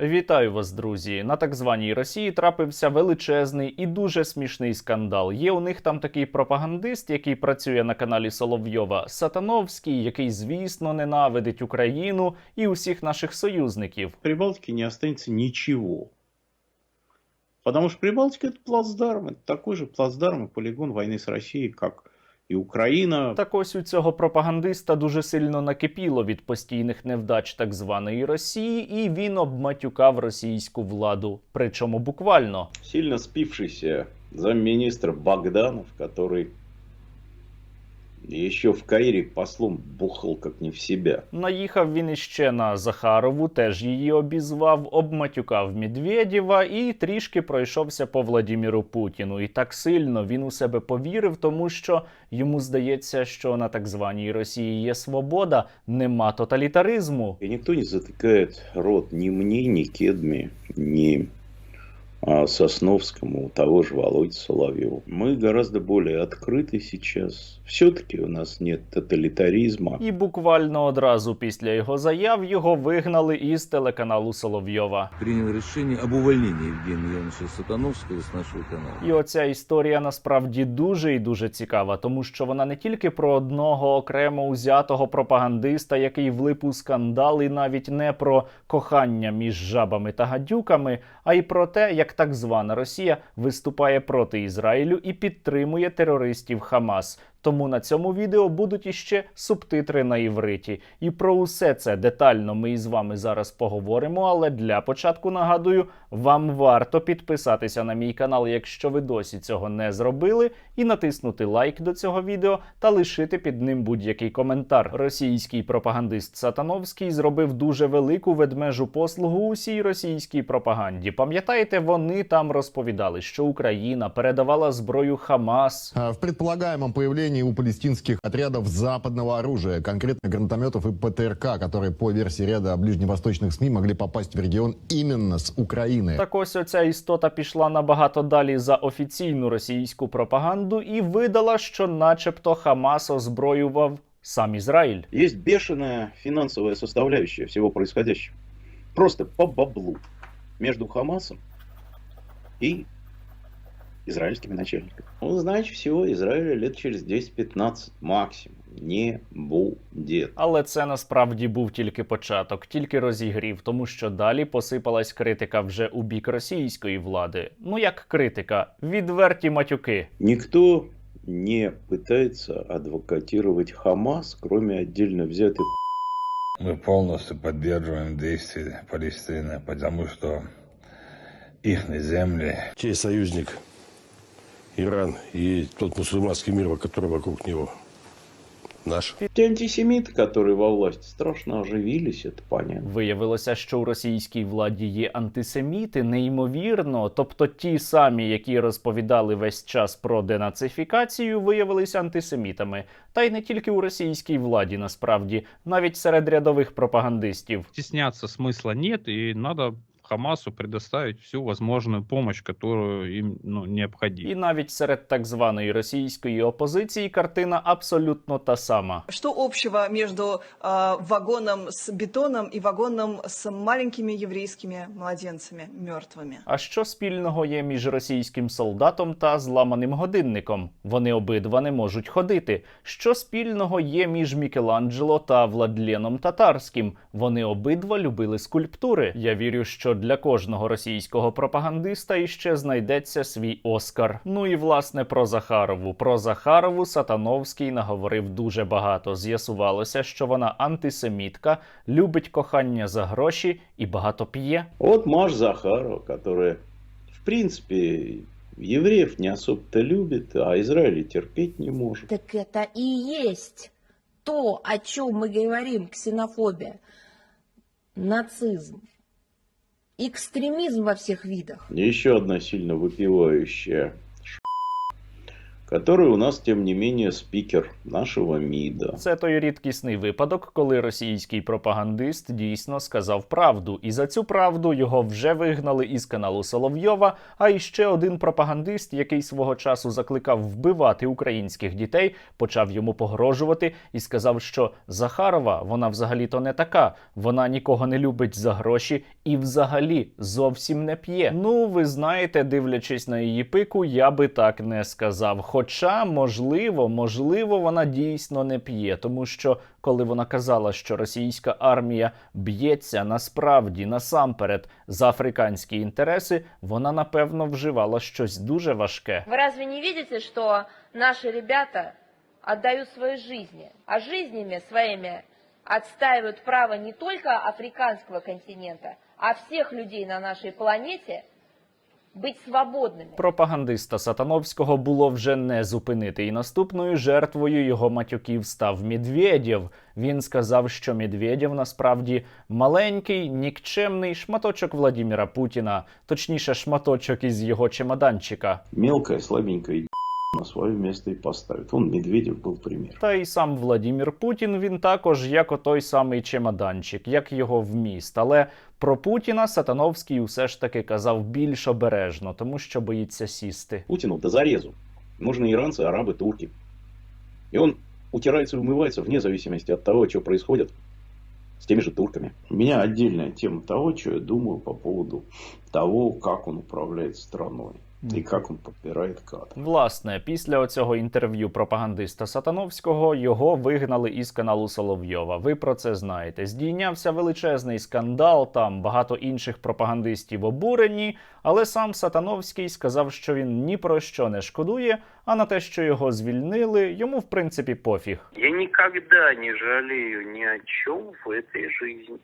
Вітаю вас, друзі! На так званій Росії трапився величезний і дуже смішний скандал. Є у них там такий пропагандист, який працює на каналі Соловйова Сатановський, який, звісно, ненавидить Україну і усіх наших союзників. в Прибалтике не останется ничего. Потому что Прибалтика это плацдарм, это такой же плацдарм и полигон войны с Россией, как и Україна. Так ось у цього пропагандиста дуже сильно накипіло від постійних невдач так званої Росії, і він обматюкав російську владу. Причому буквально. Сильно співшися замминистра Богданов, еще в Каире послом бухал как не в себя. Наїхав він іще на Захарову, теж її обізвав, обматюкав Медведєва і трішки пройшовся по Владіміру Путіну. І так сильно він у себе повірив, тому що йому здається, що на так званій Росії є свобода, нема тоталітаризму. И никто не затыкает рот ни мне, ни Кедме, ни а, Сосновскому, того же Володе Соловьеву. Мы гораздо более открыты сейчас. Все-таки у нас нет тоталитаризма. І буквально одразу після його заяв його вигнали із телеканалу Соловйова. принял решение об увольнении Евгения Ивановича Сатановского с нашего канала. І оця історія насправді дуже і дуже цікава, тому що вона не тільки про одного окремо узятого пропагандиста, який влип у скандал, і навіть не про кохання між жабами та гадюками, а й про те, як так звана Росія виступає проти Ізраїлю і підтримує терористів Хамас. Тому на цьому відео будуть іще субтитри на івриті. І про усе це детально ми із вами зараз поговоримо. Але для початку нагадую, вам варто підписатися на мій канал, якщо ви досі цього не зробили, і натиснути лайк до цього відео та лишити під ним будь-який коментар. Російський пропагандист Сатановський зробив дуже велику ведмежу послугу усій російській пропаганді. Пам'ятаєте, вони там розповідали, що Україна передавала зброю Хамас. В предполагаемом появлении у палестинских отрядов западного оружия, конкретно гранатометов и ПТРК, которые по версии ряда ближневосточных СМИ могли попасть в регион именно с Украины. Так ось оця істота пішла набагато далі за офіційну російську пропаганду і видала, що, начебто, Хамас озброював сам Ізраїль. Есть бешеная финансовая составляющая всего происходящего. Просто по баблу между Хамасом и израильскими начальниками. Ну, значит, все, Израиля лет через 10-15 максимум не будет. Але це насправді був тільки початок, тільки розігрів, тому що далі посипалась критика вже у бік російської влади. Ну як критика, відверті матюки. Никто не пытается адвокатировать Хамас, кроме отдельно взятых Мы полностью поддерживаем действия Палестины, потому что их земли чей союзник Иран и тот мусульманский мир, который вокруг него наш. Те антисемиты, которые во власти, страшно оживились, это понятно. Виявилося, що у російській владі є антисеміти, неймовірно. Тобто ті самі, які розповідали весь час про денацифікацію, виявилися антисемітами. Та й не тільки у російській владі, насправді, навіть серед рядових пропагандистів. стесняться смысла нет, и надо Хамасу предоставить всю возможную помощь, которую им ну, І навіть серед так званої російської опозиції картина абсолютно та сама. Что общего между э, вагоном с бетоном и вагоном с маленькими еврейскими младенцами мертвыми? А що спільного є між російським солдатом та зламаним годинником? Вони обидва не можуть ходити. Що спільного є між Мікеланджело та Владленом Татарським? Вони обидва любили скульптури. Я вірю, що для кожного російського пропагандиста іще знайдеться свій Оскар. Ну і власне про Захарову. Про Захарову Сатановський наговорив дуже багато. З'ясувалося, що вона антисемітка, любить кохання за гроші і багато п'є. Вот Маш Захарова, которая, в принципе, евреев не особо-то любит, а Израиля терпеть не может. Так это и есть то, о чем мы говорим, ксенофобия, нацизм, экстремизм во всех видах. Еще одна сильно выпивающая который у нас, тем не менее, спикер нашего МИДа. Це той рідкісний випадок, коли російський пропагандист дійсно сказав правду, і за цю правду його вже вигнали із каналу Соловйова. А іще один пропагандист, який свого часу закликав вбивати українських дітей, почав йому погрожувати і сказав, що Захарова вона взагалі-то не така, вона нікого не любить за гроші і взагалі зовсім не п'є. Ну, ви знаєте, дивлячись на її пику, я би так не сказав. Хоча, можливо, можливо, вона дійсно не п'є, тому що коли вона казала, що російська армія б'ється насправді насамперед за африканські інтереси, вона напевно вживала щось дуже важке. Вы разве не видите, что наши ребята отдают свои жизни, а жизнями своими отстаивают право не только африканского континента, а всех людей на нашей планете быть свободными? Пропагандиста Сатановського було вже не зупинити, і наступною жертвою його матюків став Медведєв. Він сказав, що Медведєв насправді маленький, нікчемний шматочок Владіміра Путіна, точніше, шматочок із його чемоданчика. Мелкая, слабенькая на свое место и поставит. Он Медведев был пример. Та й сам Владімір Путін він також як отой самий чемоданчик, як його вміст. Але про Путіна Сатановський усе ж таки казав більш обережно, тому що боїться сісти. Путину до зарезу. Нужны иранцы, арабы, турки. И он утирается и умывается вне зависимости от того, что происходит с теми же турками. У меня отдельная тема того, что я думаю по поводу того, как он управляет страной. И как он подбирает кадры. Власне, після оцього інтерв'ю пропагандиста Сатановського його вигнали із каналу Соловйова. Ви про це знаєте. Здійнявся величезний скандал. Там багато інших пропагандистів обурені. Але сам Сатановський сказав, що він ні про що не шкодує, а на те, що його звільнили, йому в принципі пофіг. Я никогда не жалею ни о чем в этой жизни.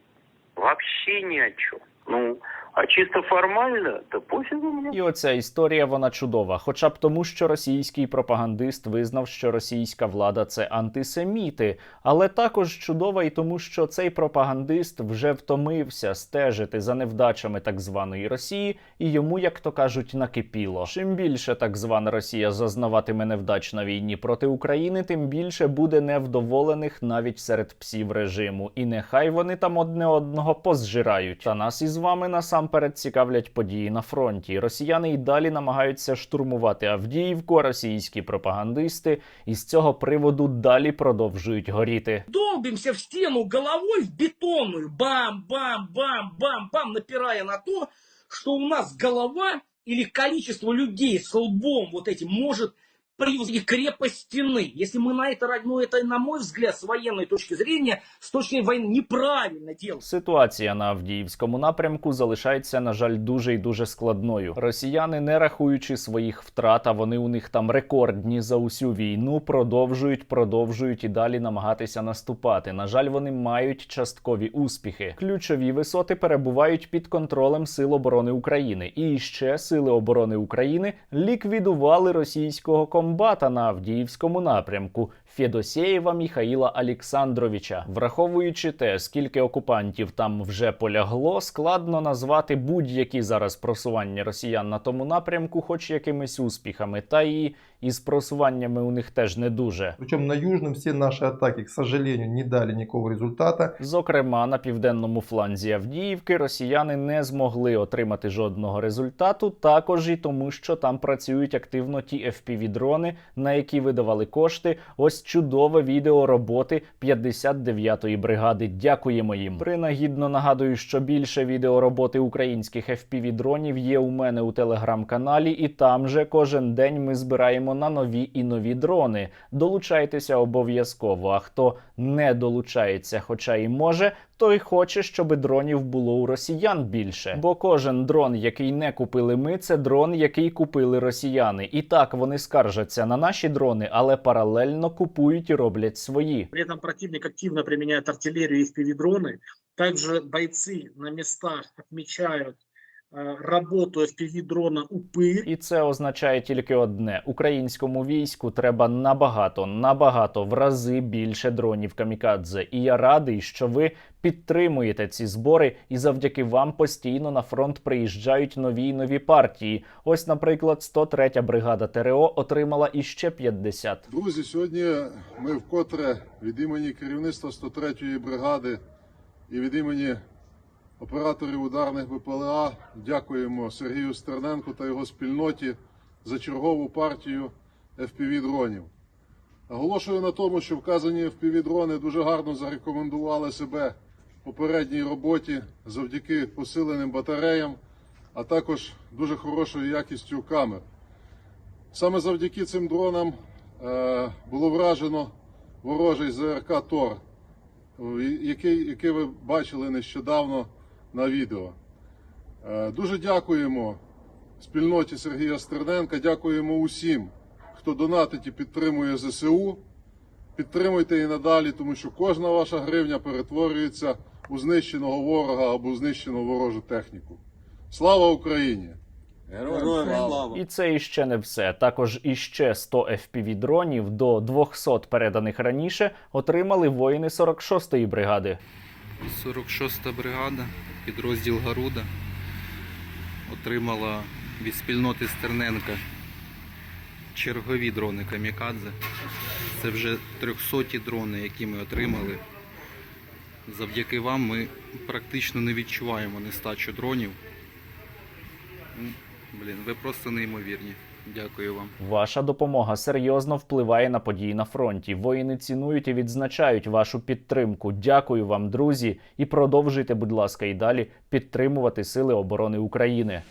Вообще ни о чем. Ну, а чисто формально, то пофигу мне. І оця історія вона чудова, хоча б тому, що російський пропагандист визнав, що російська влада це антисеміти, але також чудова і тому, що цей пропагандист вже втомився стежити за невдачами так званої Росії, і йому, як то кажуть, накипіло. Чим більше так звана Росія зазнаватиме невдач на війні проти України, тим більше буде невдоволених навіть серед псів режиму. І нехай вони там одне одного позжирають. Та нас із вами насамперед цікавлять події на фронті. Росіяни й далі намагаються штурмувати Авдіївку, російські пропагандисти із цього приводу далі продовжують горіти. долбимся в стену головой в бетонную, бам-бам-бам-бам-бам, напирая на то, что у нас голова или количество людей с лбом вот этим может превзойти крепость стены. Если мы на это, ну это, на мой взгляд, с военной точки зрения, с точки зрения войны, неправильно делать. Ситуація на Авдіївському напрямку залишається, на жаль, дуже і дуже складною. Росіяни, не рахуючи своїх втрат, а вони у них там рекордні за усю війну, продовжують, продовжують і далі намагатися наступати. На жаль, вони мають часткові успіхи. Ключові висоти перебувають під контролем Сил оборони України. І ще Сили оборони України ліквідували російського комбата на Авдіївському напрямку. Федосєєва Міхаїла Олександровича. Враховуючи те, скільки окупантів там вже полягло, складно назвати будь-які зараз просування росіян на тому напрямку, хоч якимись успіхами. Та і із просуваннями у них теж не дуже. Причем на южном все наши атаки, к сожалению, не дали никакого результата. Зокрема, на південному фланзі Авдіївки росіяни не змогли отримати жодного результату, також і тому, що там працюють активно ті FPV-дрони, на які видавали кошти. Ось чудове відео роботи 59-ї бригади. Дякуємо їм. Принагідно нагадую, що більше відео роботи українських FPV-дронів є у мене у телеграм-каналі, і там же кожен день ми збираємо на нові і нові дрони. Долучайтеся обов'язково. А хто не долучається, хоча і може, той хоче, щоб дронів було у росіян більше. Бо кожен дрон, який не купили ми, це дрон, який купили росіяни. І так вони скаржаться на наші дрони, але паралельно купують і роблять свої. При этом противник активно применяет артиллерию и FPV-дроны. Также бойцы на местах отмечают э, работу FPV-дрона УПы. І це означає тільки одне: українському війську треба набагато, набагато в рази більше дронів камікадзе. І я радий, що ви підтримуєте ці збори, і завдяки вам постійно на фронт приїжджають нові й нові партії. Ось, наприклад, 103-я бригада ТРО отримала іще 50. Друзі, сьогодні ми вкотре від імені керівництва 103-ї бригади і від імені операторів ударних БПЛА дякуємо Сергію Стерненку та його спільноті за чергову партію FPV-дронів. Наголошую на тому, що вказані FPV-дрони дуже гарно зарекомендували себе в попередній роботі завдяки посиленим батареям, а також дуже хорошою якістю камер. Саме завдяки цим дронам е, було вражено ворожий ЗРК Тор, який, який ви бачили нещодавно на відео. Е, дуже дякуємо спільноті Сергія Стерненка, дякуємо усім, хто донатить і підтримує ЗСУ. Підтримуйте і надалі, тому що кожна ваша гривня перетворюється у знищеного ворога або знищену ворожу техніку. Слава Україні! Героям слава! І це іще не все. Також іще 100 fpv дронів до 200 переданих раніше отримали воїни 46-ї бригади. 46-та бригада, підрозділ Гаруда, отримала від спільноти Стерненка чергові дрони Камікадзе. Це вже 300 дрони, які ми отримали. Завдяки вам ми практично не відчуваємо нестачу дронів. Ну, Блін, ви просто неймовірні. Дякую вам. Ваша допомога серйозно впливає на події на фронті. Воїни цінують і відзначають вашу підтримку. Дякую вам, друзі, і продовжуйте, будь ласка, і далі підтримувати Сили оборони України.